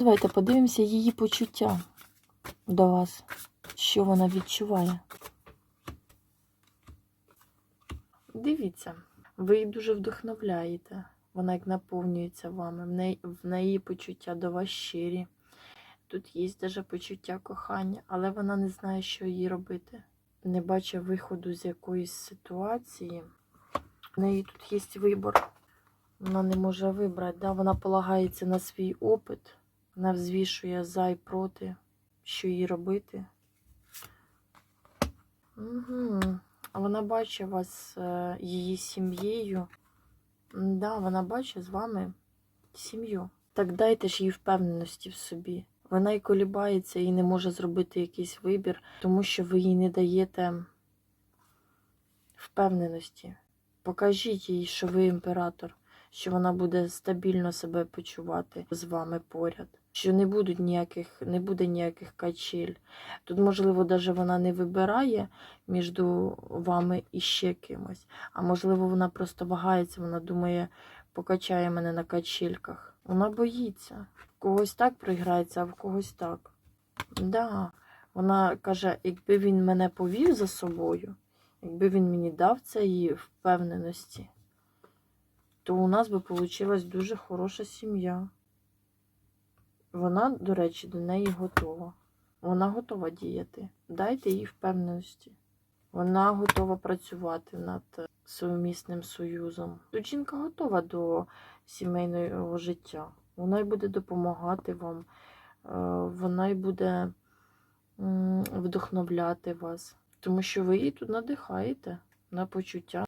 Давайте подивимося її почуття до вас, що вона відчуває. Дивіться, ви її дуже вдохновляєте. Вона як наповнюється вами. В неї, в неї почуття до вас щирі. Тут є даже почуття кохання, але вона не знає, що їй робити. Не бачить виходу з якоїсь ситуації. В неї тут є вибір. Вона не може вибрати. Да? Вона полагається на свій опит. Вона взвішує за і проти, що їй робити. Угу. А вона бачить вас е, її сім'єю. Да, вона бачить з вами сім'ю. Так дайте ж їй впевненості в собі. Вона і колібається і не може зробити якийсь вибір, тому що ви їй не даєте впевненості. Покажіть їй, що ви імператор, що вона буде стабільно себе почувати з вами поряд, що не будуть ніяких, не буде ніяких качель. Тут, можливо, навіть вона не вибирає між вами і ще кимось. А можливо, вона просто вагається, вона думає, покачає мене на качельках. Вона боїться. В когось так проіграється, а в когось так. Да. Вона каже, якби він мене повів за собою, якби він мені дав цієї впевненості, то у нас би вийшла дуже хороша сім'я. Вона, до речі, до неї готова. Вона готова діяти. Дайте їй впевненості. Вона готова працювати над сумісним союзом. Тут жінка готова до сімейного життя. Вона й буде допомагати вам, е, вона й буде вдохновляти вас, тому що ви її тут надихаєте на почуття.